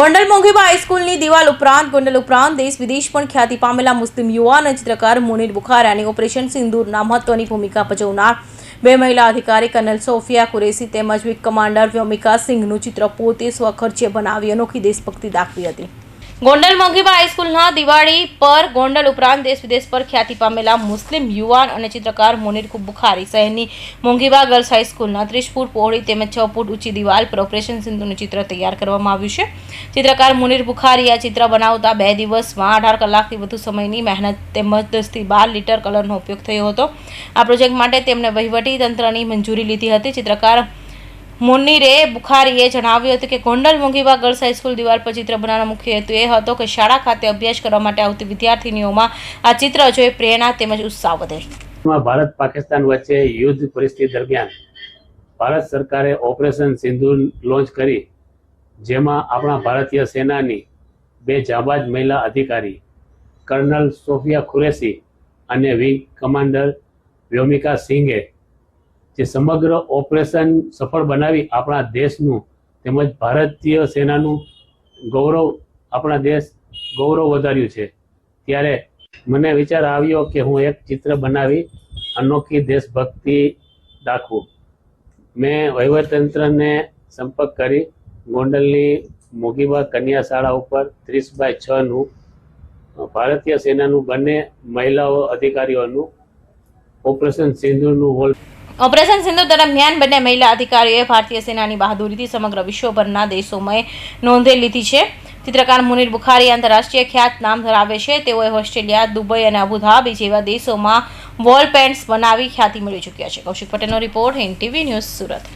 ગોંડલ મોંઘીબા હાઈસ્કૂલની દિવાલ ઉપરાંત, ગોંડલ ઉપરાંત દેશ વિદેશ પણ ખ્યાતિ પામેલા મુસ્લિમ યુવાન ચિત્રકાર મુનીર બુખારાની ઓપરેશન સિંદૂરના મહત્વની ભૂમિકા ભજવનાર. બે મહિલા અધિકારી કર્નલ સોફિયા કુરેશી તેમજ વિંગ કમાન્ડર વ્યોમિકા સિંઘનું ચિત્ર પોતે સ્વખર્ચે બનાવી અનોખી દેશભક્તિ દાખવી હતી. ગોંડલ મોંઘીબા હાઈસ્કૂલના દિવાળી પર ગોંડલ ઉપરાંત દેશ વિદેશ પર ખ્યાતિ પામેલા મુસ્લિમ યુવાન અને ચિત્રકાર મુનીર બુખારી. શહેરની મોંઘીબા ગર્લ્સ હાઈસ્કૂલના ત્રીસ ફૂટ પહોળી તેમજ છ ફૂટ ઊંચી દિવાલ પર ઓપરેશન સિંધુનું ચિત્ર તૈયાર કરવામાં આવ્યું છે. ચિત્રકાર મુનિર બુખારી આ ચિત્ર બનાવતા બે દિવસમાં અઢાર કલાકથી વધુ સમયની મહેનત તેમજ દસથી બાર લીટર કલરનો ઉપયોગ થયો હતો. આ પ્રોજેક્ટ માટે તેમણે વહીવટી તંત્રની મંજૂરી લીધી હતી. ચિત્રકાર મુન્નીરે બુખારીએ જણાવ્યું હતું કે ગોંડલ મોંઘીબા ગર્લ્સ હાઈસ્કૂલ દિવાલ પર ચિત્ર બનાવવાનો મુખ્ય હેતુ એ હતો કે શાળા ખાતે અભ્યાસ કરવા માટે આવતી વિદ્યાર્થીનીઓમાં આ ચિત્ર જોઈ પ્રેરણા તેમજ ઉત્સાહ વધે. ભારત પાકિસ્તાન વચ્ચે યુદ્ધ પરિસ્થિતિ દરમિયાન ભારત સરકારે ઓપરેશન સિંધુ લોન્ચ કરી, જેમાં આપણા ભારતીય સેનાની બે જાબાજ મહિલા અધિકારી, કર્નલ સોફિયા ખુરેશી અને વિંગ કમાન્ડર વ્યોમિકા સિંઘે જે સમગ્ર ઓપરેશન સફળ બનાવી આપણા દેશનું તેમજ ભારતીય સેનાનું ગૌરવ આપણા દેશ ગૌરવ વધાર્યું છે. ત્યારે મને વિચાર આવ્યો કે હું એક ચિત્ર બનાવી અનોખી દેશભક્તિ દાખવું. મેં વહીવટતંત્રને સંપર્ક કરી ગોંડલની મોગીબા કન્યા શાળા ઉપર ત્રીસ બાય છનું ભારતીય સેનાનું બંને મહિલાઓ અધિકારીઓનું ઓપરેશન સિંધુનું વોલ ઓપરેશન સિંધુ દરમિયાન બંને મહિલા અધિકારીઓએ ભારતીય સેનાની બહાદુરીથી સમગ્ર વિશ્વભરના દેશોમાં નોંધે લીધી છે. ચિત્રકાર મુનીર બુખારી આંતરરાષ્ટ્રીય ખ્યાત નામ ધરાવે છે. તેઓએ ઓસ્ટ્રેલિયા, દુબઈ અને અબુધાબી જેવા દેશોમાં વોલ પેન્ટ્સ બનાવી ખ્યાતિ મેળવી ચૂક્યા છે. કૌશિક પટેલનો રિપોર્ટ એનટીવી ન્યૂઝ સુરત.